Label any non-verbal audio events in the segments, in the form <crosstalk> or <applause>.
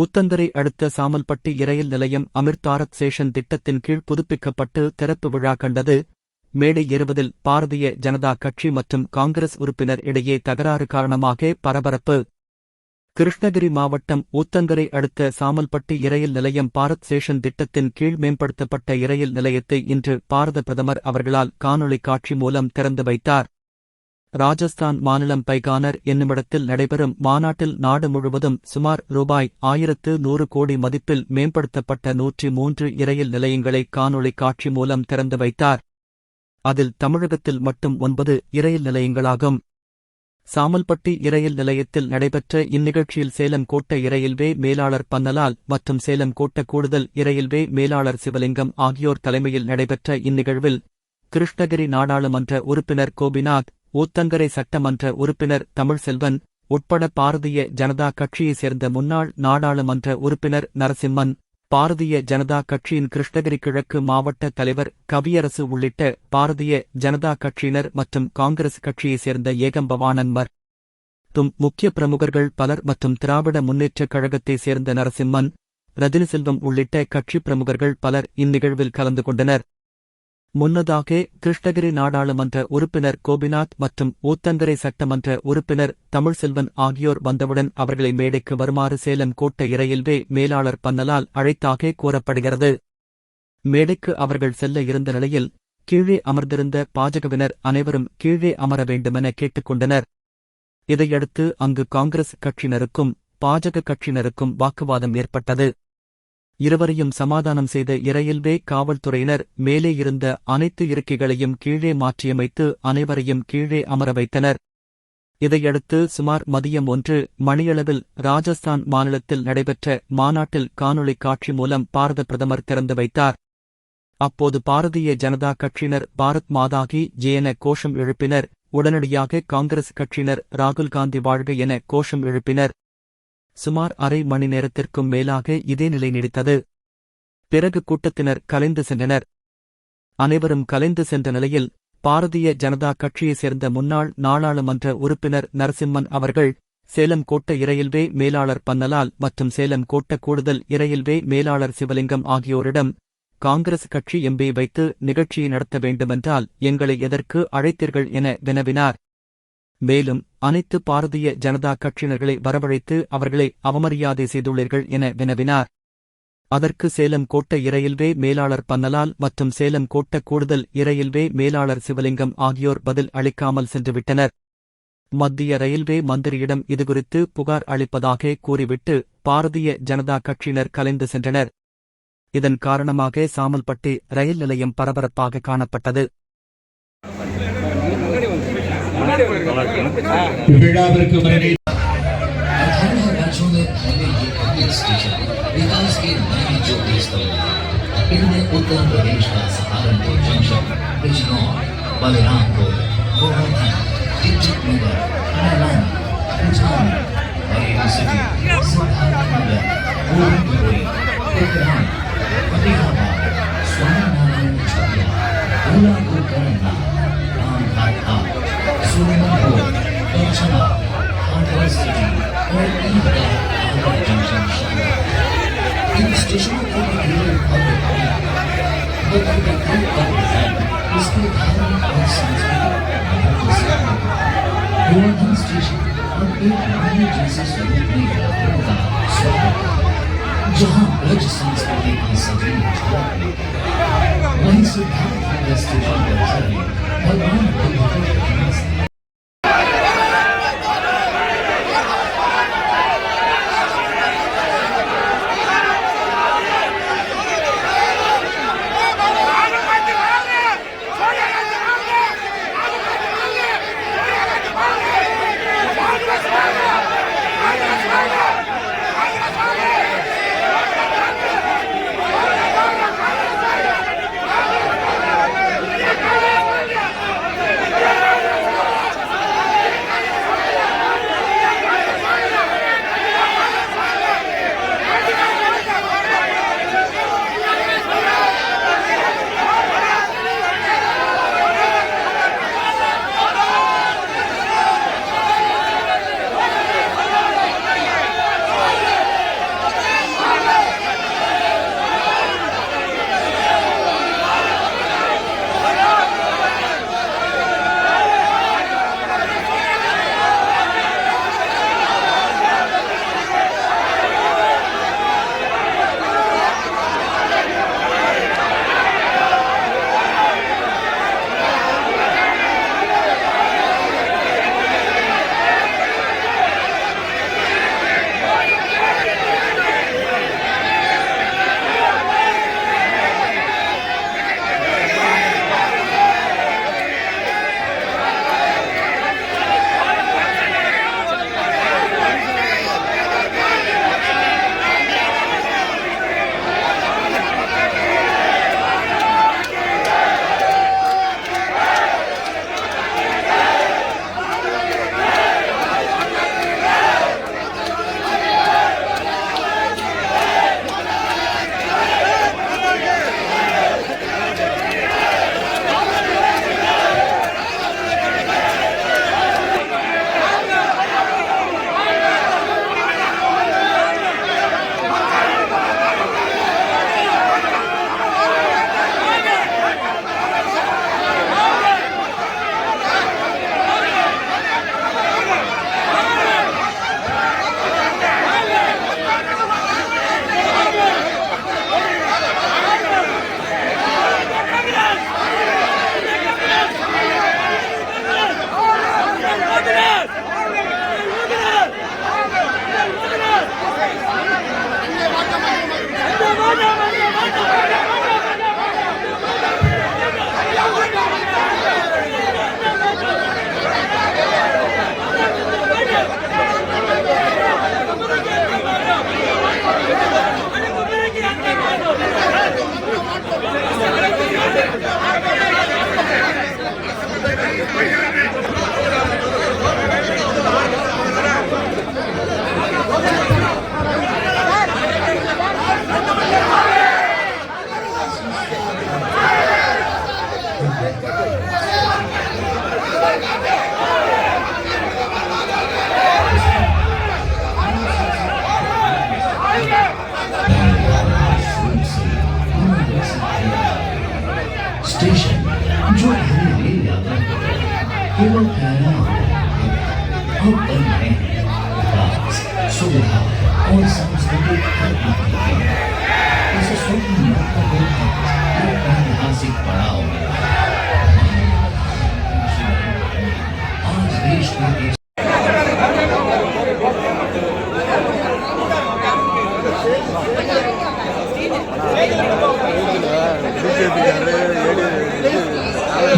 ஊத்தங்கரை அடுத்த சாமல்பட்டி இரயில் நிலையம் அமிர்தாரத் சேஷன் திட்டத்தின் கீழ் புதுப்பிக்கப்பட்டு திறப்பு விழா கண்டது. மேடை ஏறுவதில் பாரதிய ஜனதா கட்சி மற்றும் காங்கிரஸ் உறுப்பினர் இடையே தகராறு காரணமாக பரபரப்பு. கிருஷ்ணகிரி மாவட்டம் ஊத்தங்கரை அடுத்த சாமல்பட்டி இரயில் நிலையம் பாரத் சேஷன் திட்டத்தின் கீழ் மேம்படுத்தப்பட்ட இரயில் நிலையத்தை இன்று பாரத பிரதமர் அவர்களால் காணொளி காட்சி மூலம் திறந்து வைத்தார். ராஜஸ்தான் மாநிலம் பைகானர் என்னுமிடத்தில் நடைபெறும் மாநாட்டில் நாடு முழுவதும் சுமார் ரூபாய் ஆயிரத்து நூறு கோடி மதிப்பில் மேம்படுத்தப்பட்ட நூற்றி மூன்று இரயில் நிலையங்களை காணொளி காட்சி மூலம் திறந்து வைத்தார். அதில் தமிழகத்தில் மட்டும் ஒன்பது இரயில் நிலையங்களாகும். சாமல்பட்டி இரயில் நிலையத்தில் நடைபெற்ற இந்நிகழ்ச்சியில் சேலம் கோட்ட இரயில்வே மேலாளர் பன்னலால் மற்றும் சேலம் கோட்ட கூடுதல் இரயில்வே மேலாளர் சிவலிங்கம் ஆகியோர் தலைமையில் நடைபெற்ற இந்நிகழ்வில் கிருஷ்ணகிரி நாடாளுமன்ற உறுப்பினர் கோபிநாத் ஊத்தங்கரை சட்டமன்ற உறுப்பினர் தமிழ்செல்வன் உட்பட பாரதிய ஜனதா கட்சியைச் சேர்ந்த முன்னாள் நாடாளுமன்ற உறுப்பினர் நரசிம்மன் பாரதிய ஜனதா கட்சியின் கிருஷ்ணகிரி கிழக்கு மாவட்ட தலைவர் கவியரசு உள்ளிட்ட பாரதிய ஜனதா கட்சியினர் மற்றும் காங்கிரஸ் கட்சியைச் சேர்ந்த ஏகம்பவானன்மர் தும் முக்கிய பிரமுகர்கள் பலர் மற்றும் திராவிட முன்னேற்றக் கழகத்தைச் சேர்ந்த நரசிம்மன் ரஜினிசெல்வம் உள்ளிட்ட கட்சி பிரமுகர்கள் பலர் இந்நிகழ்வில் கலந்து கொண்டனர். முன்னதாக கிருஷ்ணகிரி நாடாளுமன்ற உறுப்பினர் கோபிநாத் மற்றும் ஊத்தங்கரை சட்டமன்ற உறுப்பினர் தமிழ்செல்வன் ஆகியோர் வந்தவுடன் அவர்களை மேடைக்கு வருமாறு சேலம் கோட்ட இரயில்வே மேலாளர் பன்னலால் அழைத்தாக கூறப்படுகிறது. மேடைக்கு அவர்கள் செல்ல இருந்த நிலையில் கீழே அமர்ந்திருந்த பாஜகவினர் அனைவரும் கீழே அமர வேண்டுமென கேட்டுக்கொண்டனர். இதையடுத்து அங்கு காங்கிரஸ் கட்சியினருக்கும் பாஜக கட்சியினருக்கும் வாக்குவாதம் ஏற்பட்டது. இருவரையும் சமாதானம் செய்த இரயில்வே காவல்துறையினர் மேலே இருந்த அனைத்து இருக்கைகளையும் கீழே மாற்றியமைத்து அனைவரையும் கீழே அமர வைத்தனர். இதையடுத்து சுமார் மதியம் ஒன்று மணியளவில் ராஜஸ்தான் மாநிலத்தில் நடைபெற்ற மாநாட்டில் காணொலி காட்சி மூலம் பாரத பிரதமர் திறந்து வைத்தார். அப்போது பாரதிய ஜனதா கட்சியினர் பாரத் மாதாகி ஜேன கோஷம் எழுப்பினர். உடனடியாக காங்கிரஸ் கட்சியினர் ராகுல் காந்தி வாழ்க என கோஷம் எழுப்பினர். சுமார் அரை மணி நேரத்திற்கும் மேலாக இதே நிலை நீடித்தது. பிறகு கூட்டத்தினர் கலைந்து சென்றனர். அனைவரும் கலைந்து சென்ற நிலையில் பாரதிய ஜனதா கட்சியைச் சேர்ந்த முன்னாள் நாடாளுமன்ற உறுப்பினர் நரசிம்மன் அவர்கள் சேலம் கோட்ட இரயில்வே மேலாளர் பன்னலால் மற்றும் சேலம் கோட்ட கூடுதல் இரயில்வே மேலாளர் சிவலிங்கம் ஆகியோரிடம் காங்கிரஸ் கட்சி எம்பி வைத்து நிகழ்ச்சியை நடத்த வேண்டுமென்றால் எங்களை எதற்கு அழைத்தீர்கள் என வினவினார். மேலும் அனைத்து பாரதிய ஜனதா கட்சியினர்களை வரவழைத்து அவர்களை அவமரியாதை செய்துள்ளீர்கள் என வினவினார். அதற்கு சேலம் கோட்ட இரயில்வே மேலாளர் பன்னலால் மற்றும் சேலம் கோட்ட கூடுதல் இரயில்வே மேலாளர் சிவலிங்கம் ஆகியோர் பதில் அளிக்காமல் சென்றுவிட்டனர். மத்திய ரயில்வே மந்திரியிடம் இதுகுறித்து புகார் அளிப்பதாக கூறிவிட்டு பாரதிய ஜனதா கட்சியினர் கலைந்து சென்றனர். இதன் காரணமாக சாமல்பட்டி ரயில் நிலையம் பரபரப்பாக காணப்பட்டது. விழாவிற்கு வருகை अठारह राज्यों में पहले ये पब्लिक स्टेशन विकास के नए जो पेश करेगा इनमें उत्तर प्रदेश का सहारनपुर जंक्शन बिजनौर बलरामपुर गोवर्धन टिकटिक नगर मैदान उज्जैन बरेली सिटी सिद्धार्थनगर गोविंदपुरी कुकरान फतेहाबाद स्वामीनारायण छपरा गोलापुर करन्ना रामघाट सुरनपुर दक्षिणा हाथरस सिटी और ईदगाह आगरा जंक्शन शामिल हैं। इन स्टेशनों को भी पब्लिक बदल बदल कर डिजाइन इसके धार्मिक और सांस्कृतिक महत्व से है। गोवर्धन स्टेशन अब एक मंदिर जैसे स्वरूप में यात्रियों का स्वागत है जहाँ ब्रज संस्कृति की सभी झलक मिलती है वहीं सिद्धार्थ नगर स्टेशन परिसर में भगवान बुद्ध की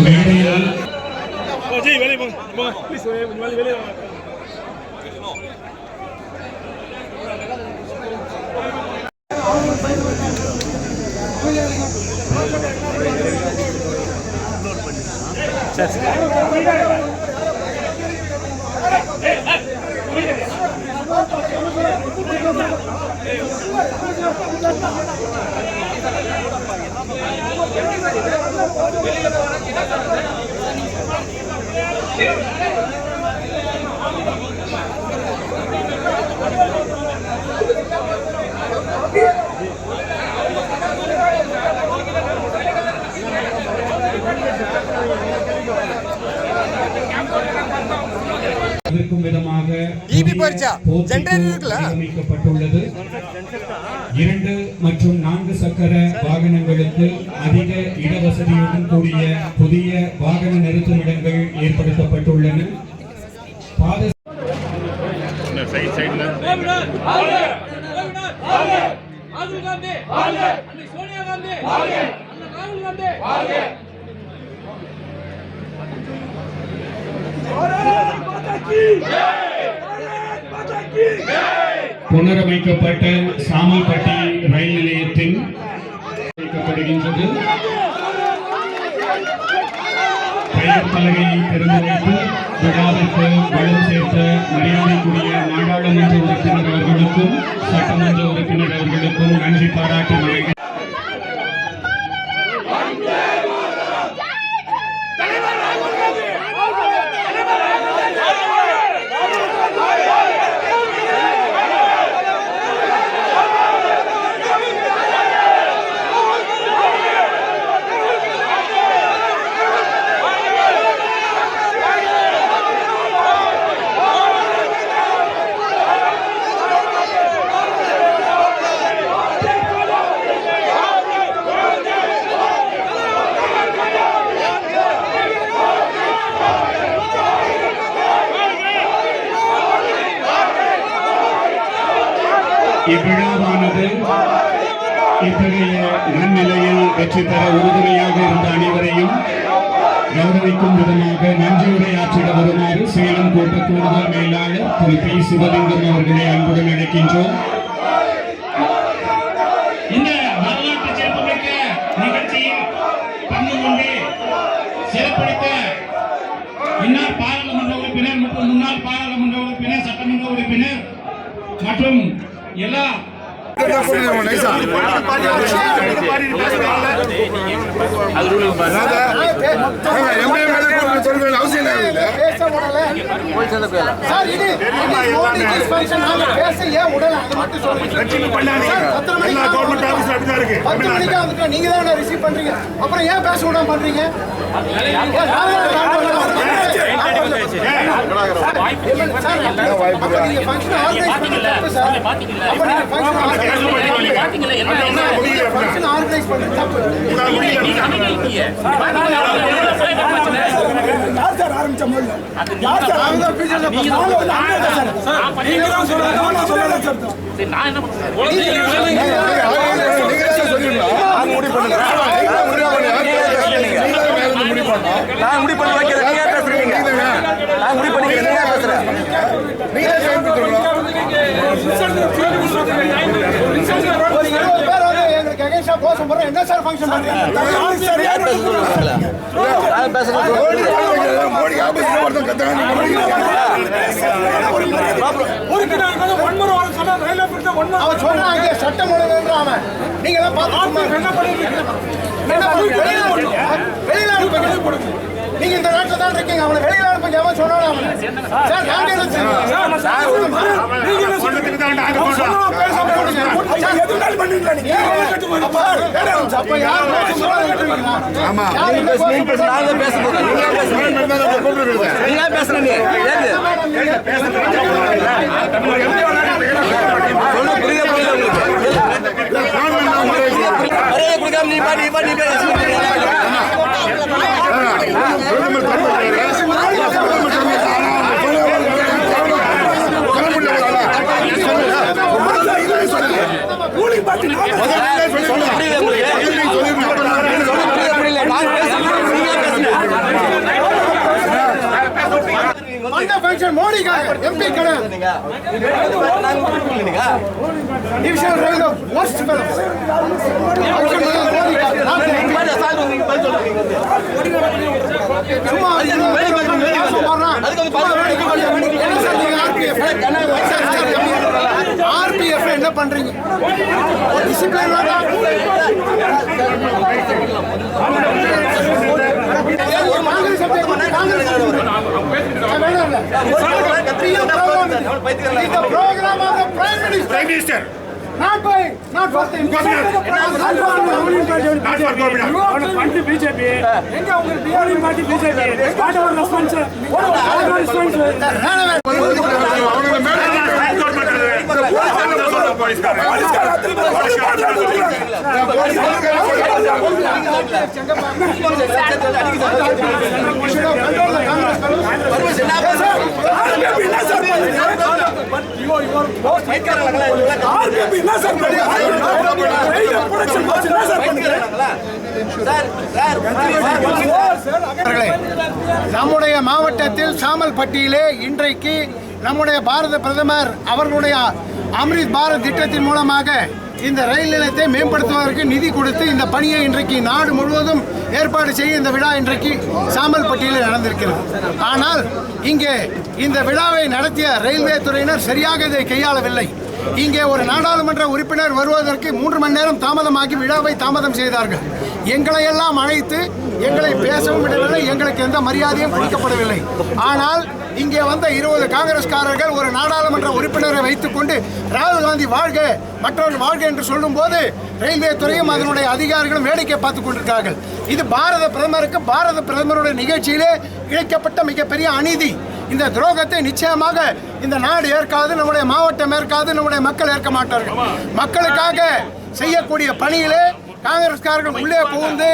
மேடையில் ஜி வெளியே போங்க இருக்கும் விதமாக ஜெனரேட்டர் இருக்குல்ல? வாகனங்களுக்கு அதிக இடவசதியுடன் கூடிய புதிய வாகன நிறுத்துமிடங்கள் ஏற்படுத்தப்பட்டுள்ளன. பாத புனரமைக்கப்பட்ட சாமல்பட்டி ரயில் நிலையத்தின் வைக்கப்படுகின்றது பெயர் பலகையை திறந்து வைத்து விழாவிற்கு வளம் சேர்த்த மரியாதைக்குரிய நாடாளுமன்ற உறுப்பினர் அவர்களுக்கும் சட்டமன்ற உறுப்பினர் அவர்களுக்கும் நன்றி பாராட்டி இவ்விழாவானது இத்தகைய நன்னிலையில் வெற்றி பெற உறுதுணையாக இருந்த அனைவரையும் கௌரவிக்கும் விதமாக நன்றியுரையாற்றிட வருமாறு சேலம் கோட்ட கூடுதல் மேலாளர் திரு பி. சிவலிங்கம் அவர்களை அன்புடன் அழைக்கின்றோம். எம்எல்ஏ சார் இது ஃபங்க்ஷன் நாங்க பேச ஏன் விடல அது மட்டும் சொல்லுங்க பத்தரை மணிக்கு எல்லா கவர்மெண்ட் ஆஃபீஸும் அப்படிதான் இருக்கு பத்து மணிக்கு வந்துட்டு நீங்க தான் ரிசீவ் பண்றீங்க அப்புறம் ஏன் பேச விடாம பண்றீங்க தான் ஆர்கனைஸ் பண்ண தப்பு யார் சார் ஆரம்பிச்ச முதல்ல யார் சார் அவங்க தான் பிஜேபி நீங்க தான் நீங்க தான் சொல்லுங்க நான் சொல்லல சார் நான் முடி பண்ணி வைக்கிறேன் நீங்க ஏன் பேசுறீங்க நான் முடி பண்ணிக்கிறேன் நீங்க ஏன் பேசுறேன் ஒரு இருபது கோஷம் போடுறோம் என்ன சார் ஃபங்க்ஷன் பண்றீங்க சட்டம் ஒழுங்குன்ற அவன் நீங்க என்ன பண்ணுவீங்க? வெளியில. வெளியில. நீங்க இந்த நாட்டில் தான் இருக்கீங்க. அவனை வெளியில அனுப்புங்க அவன் சொன்னாலும் சார் நாங்க? என்ன செய்யணும்? நீங்க என்ன சொல்றீங்க? அவன் சொன்னா பேசாம போடுங்க. சார், அப்ப யார் பேசுறீங்களா? யார் என்ன நீங்க பேசு நாங்க பேச போறோம் நீங்க பேசுறீங்க நீங்க பேசுறீங்க ஏது சொல்ல புரிய புரியல உங்களுக்கு அரே கொடுக்காம நீ பாடி பாடி சொல்ல புரியல உங்களுக்கு சொல்ல புரிய புரியல நான் பேசுறேன் நீங்க பேசுங்க வந்த function மோடிக்காக எம்பி புரியலீங்க டிவிஷன் worst fellow. Function வந்தது மோடிக்காக. சும்மா சும்மா பேச போறான். சும்மா வேடிக்கை பார்க்க. என்ன சார் நீங்க RPF? சார், சார், RPF என்ன பண்றீங்க ஒரு discipline வேண்டாம். காங்கிரஸ் எப்படி? காங்கிரஸ் எப்படி? சார், வேணாம் இல்ல. It's the program of the பண்றீங்க? ஒரு Congress Congress not by not for the not for government you are party bjp எங்க உங்க TRT party BJP what are response what are response நம்முடைய மாவட்டத்தில் சாமல்பட்டியிலே இன்றைக்கு நம்முடைய பாரத பிரதமர் அவர்களுடைய அம்ரித் பாரத் திட்டத்தின் மூலமாக இந்த ரயில் நிலையத்தை மேம்படுத்துவதற்கு நிதி கொடுத்து இந்த பணியை இன்றைக்கு நாடு முழுவதும் ஏற்பாடு செய்ய இந்த விழா இன்றைக்கு சாமல்பட்டியில் நடந்திருக்கிறது. ஆனால் இங்கே இந்த விழாவை நடத்திய ரயில்வே துறையினர் சரியாக இதை கையாளவில்லை. இங்கே ஒரு நாடாளுமன்ற உறுப்பினர் வருவதற்கு மூன்று மணி நேரம் தாமதமாகி விழாவை தாமதம் செய்தார்கள். எங்களை எல்லாம் அழைத்து எங்களை பேசவும் விடவில்லை எங்களுக்கு எந்த மரியாதையும் கொடுக்கப்படவில்லை ஆனால் இங்கே வந்த இருபது காங்கிரஸ்காரர்கள் ஒரு நாடாளுமன்ற உறுப்பினரை வைத்துக்கொண்டு ராகுல் காந்தி வாழ்க மற்றவர்கள் வாழ்க என்று சொல்லும்போது ரயில்வே துறையும் அதனுடைய அதிகாரிகளும் வேடிக்கை பார்த்துக் கொண்டிருக்கிறார்கள். இது பாரத பிரதமருக்கு பாரத பிரதமருடைய நிகழ்ச்சியிலே இழைக்கப்பட்ட மிகப்பெரிய அநீதி. இந்த துரோகத்தை நிச்சயமாக இந்த நாடு ஏற்காது நம்முடைய மாவட்டம் ஏற்காது நம்முடைய மக்கள் ஏற்க மாட்டார்கள். மக்களுக்காக செய்யக்கூடிய பணியிலே காங்கிரஸ்காரர்கள் உள்ளே புகுந்து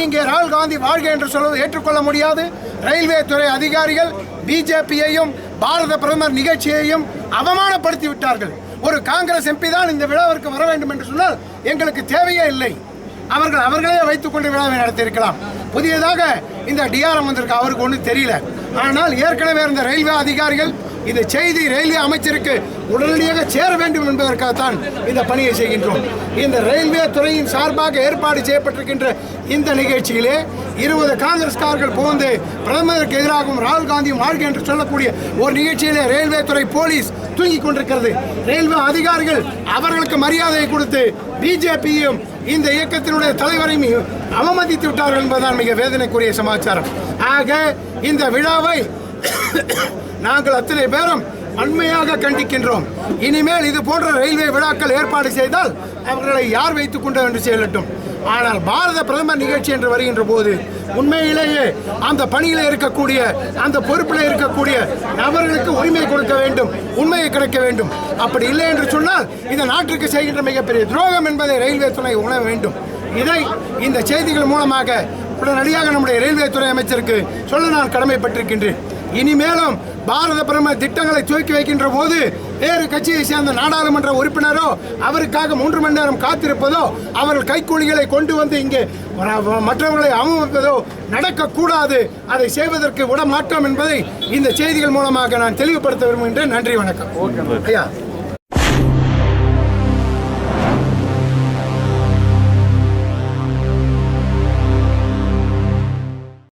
இங்கே ராகுல் காந்தி வாழ்க என்று சொல்வது ஏற்றுக்கொள்ள முடியாது. ரயில்வே துறை அதிகாரிகள் பிஜேபியையும் பாரத பிரதமர் நிகழ்ச்சியையும் அவமானப்படுத்தி விட்டார்கள். ஒரு காங்கிரஸ் எம்பி தான் இந்த விழாவிற்கு வர வேண்டும் என்று சொன்னால் எங்களுக்கு தேவையே இல்லை. அவர்கள் அவர்களே வைத்துக்கொண்டு விழாவை நடத்தியிருக்கலாம். புதியதாக இந்த டிஆர்எம் வந்திருக்கு. அவருக்கு ஒன்றும் தெரியல. ஆனால் ஏற்கனவே இருந்த ரயில்வே அதிகாரிகள் இந்த செய்தி ரயில்வே அமைச்சருக்கு உடனடியாக சேர வேண்டும் என்பதற்காகத்தான் இந்த பணியை செய்கின்றோம். இந்த ரயில்வே துறையின் சார்பாக ஏற்பாடு செய்யப்பட்டிருக்கின்ற இந்த நிகழ்ச்சியிலே இருபது காங்கிரஸ்காரர்கள் புகுந்து பிரதமருக்கு எதிராகவும் ராகுல் காந்தியும் வாழ்க என்று சொல்லக்கூடிய ஒரு நிகழ்ச்சியிலே ரயில்வே துறை போலீஸ் தூங்கிக் கொண்டிருக்கிறது. ரயில்வே அதிகாரிகள் அவர்களுக்கு மரியாதையை கொடுத்து பிஜேபியும் இந்த இயக்கத்தினுடைய தலைவரையும் அவமதித்து விட்டார்கள் என்பதுதான் மிக வேதனைக்குரிய சமாச்சாரம். ஆக இந்த விழாவை <coughs> நாங்கள் அத்தனை பேரும் அண்மையாக கண்டிக்கின்றோம். இனிமேல் இது போன்ற ரயில்வே விழாக்கள் ஏற்பாடு செய்தால் அவர்களை யார் வைத்துக் கொண்டு என்று செயலட்டும். ஆனால் பாரத பிரதமர் நிகழ்ச்சி என்று வருகின்ற போது உண்மையிலேயே அந்த பணியில் இருக்கக்கூடிய அந்த பொறுப்பில் இருக்கக்கூடிய நபர்களுக்கு உரிமை கொடுக்க வேண்டும் உண்மையை கிடைக்க வேண்டும். அப்படி இல்லை என்று சொன்னால் இந்த நாட்டிற்கு செய்கின்ற மிகப்பெரிய துரோகம் என்பதை ரயில்வே துணை உணர வேண்டும். இதை இந்த செய்திகள் மூலமாக உடனடியாக நம்முடைய ரயில்வே துறை அமைச்சருக்கு சொல்ல நான் கடமைப்பட்டிருக்கின்றேன். இனிமேலும் பாரத பிரதமர் திட்டங்களை துவக்கி வைக்கின்ற போது வேறு கட்சியை சேர்ந்த நாடாளுமன்ற உறுப்பினரோ அவருக்காக மூன்று மணி நேரம் காத்திருப்பதோ அவர்கள் கைக்கூலிகளை கொண்டு வந்து இங்கே மற்றவர்களை அவமதிப்பதோ நடக்கக்கூடாது. அதை செய்வதற்கு விட மாட்டோம் என்பதை இந்த செய்திகள் மூலமாக நான் தெளிவுபடுத்த விரும்புகின்றேன். நன்றி வணக்கம். ஐயா.